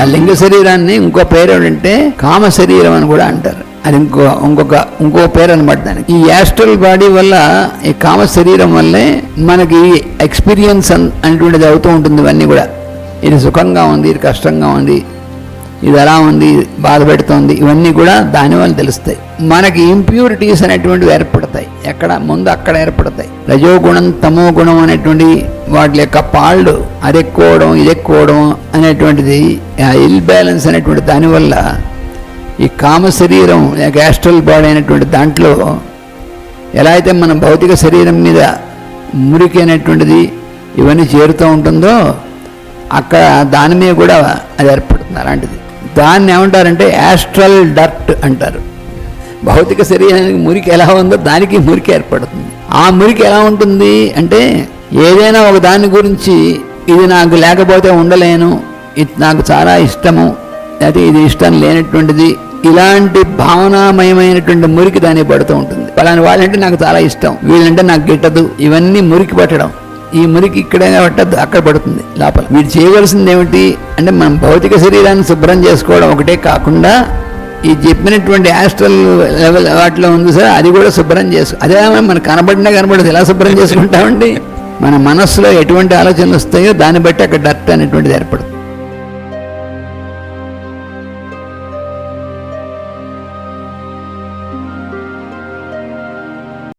ఆ లింగ శరీరాన్ని ఇంకో పేరు ఏంటంటే కామ శరీరం అని కూడా అంటారు. అది ఇంకో ఇంకొక ఇంకో పేరు అనమాట దానికి. ఈ యాస్ట్రల్ బాడీ వల్ల ఈ కామ శరీరం వల్లే మనకి ఎక్స్పీరియన్స్ అనేటువంటిది అవుతూ ఉంటుంది ఇవన్నీ కూడా. ఇది సుఖంగా ఉంది ఇది కష్టంగా ఉంది ఇది ఎలా ఉంది బాధ పెడుతుంది ఇవన్నీ కూడా దానివల్ల తెలుస్తాయి. మనకి ఇంప్యూరిటీస్ అనేటువంటివి ఏర్పడతాయి. ఎక్కడ ముందు అక్కడ ఏర్పడతాయి. రజోగుణం తమో గుణం అనేటువంటి వాటి యొక్క పాళ్ళు అది ఎక్కువడం ఇది ఎక్కువడం అనేటువంటిది ఇల్ బ్యాలెన్స్ అనేటువంటి దానివల్ల ఈ కామ శరీరం యాస్ట్రల్ బాడీ అయినటువంటి దాంట్లో ఎలా అయితే మన భౌతిక శరీరం మీద మురికి అనేటువంటిది ఇవన్నీ చేరుతూ ఉంటుందో అక్కడ దాని మీద కూడా అది ఏర్పడుతుంది అలాంటిది. దాన్ని ఏమంటారంటే యాస్ట్రల్ డర్ట్ అంటారు. భౌతిక శరీరానికి మురికి ఎలా ఉందో దానికి మురికి ఏర్పడుతుంది. ఆ మురికి ఎలా ఉంటుంది అంటే ఏదైనా ఒక దాని గురించి ఇది నాకు లేకపోతే ఉండలేను ఇది నాకు చాలా ఇష్టము అయితే ఇది ఇష్టం లేనటువంటిది ఇలాంటి భావనామయమైనటువంటి మురికి దాన్ని పడుతూ ఉంటుంది. పలాని వాళ్ళంటే నాకు చాలా ఇష్టం వీళ్ళంటే నాకు గిట్టదు ఇవన్నీ మురికి పట్టడం. ఈ మురికి ఇక్కడే పట్టద్దు అక్కడ పడుతుంది లోపల. మీరు చేయవలసింది ఏమిటి అంటే మనం భౌతిక శరీరాన్ని శుభ్రం చేసుకోవడం ఒకటే కాకుండా ఈ చెప్పినటువంటి యాస్ట్రల్ లెవెల్ వాటిలో ఉంది సార్ అది కూడా శుభ్రం చేసుకో అదే మనకు కనబడినా కనబడదు ఎలా శుభ్రం చేసుకుంటామండి? మన మనస్సులో ఎటువంటి ఆలోచనలు వస్తాయో దాన్ని బట్టి అక్కడ డర్ట్ అనేటువంటిది ఏర్పడుతుంది.